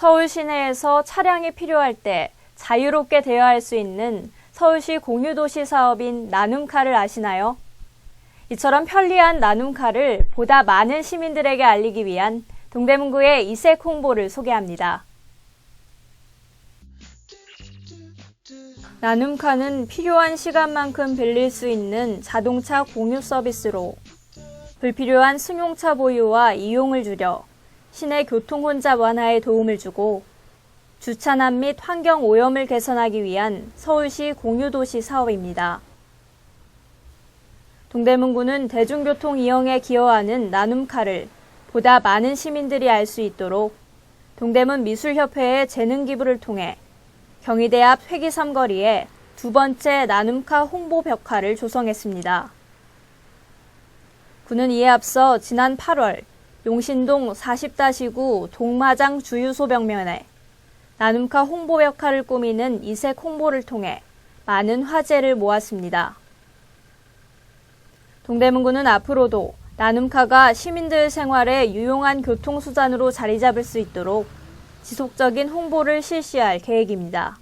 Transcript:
서울 시내에서 차량이 필요할 때 자유롭게 대여할 수 있는 서울시 공유도시 사업인 나눔카를 아시나요? 이처럼 편리한 나눔카를 보다 많은 시민들에게 알리기 위한 동대문구의 이색 홍보를 소개합니다. 나눔카는 필요한 시간만큼 빌릴 수 있는 자동차 공유 서비스로 불필요한 승용차 보유와 이용을 줄여 시내 교통 혼잡 완화에 도움을 주고 주차난 및 환경 오염을 개선하기 위한 서울시 공유도시 사업입니다. 동대문구는 대중교통 이용에 기여하는 나눔카를 보다 많은 시민들이 알 수 있도록 동대문 미술협회의 재능 기부를 통해 경희대 앞 회기 삼거리에 두 번째 나눔카 홍보 벽화를 조성했습니다. 구는 이에 앞서 지난 8월 용신동 40-9 동마장 주유소 벽면에 나눔카 홍보 벽화를 꾸미는 이색 홍보를 통해 많은 화제를 모았습니다. 동대문구는 앞으로도 나눔카가 시민들 생활에 유용한 교통수단으로 자리 잡을 수 있도록 지속적인 홍보를 실시할 계획입니다.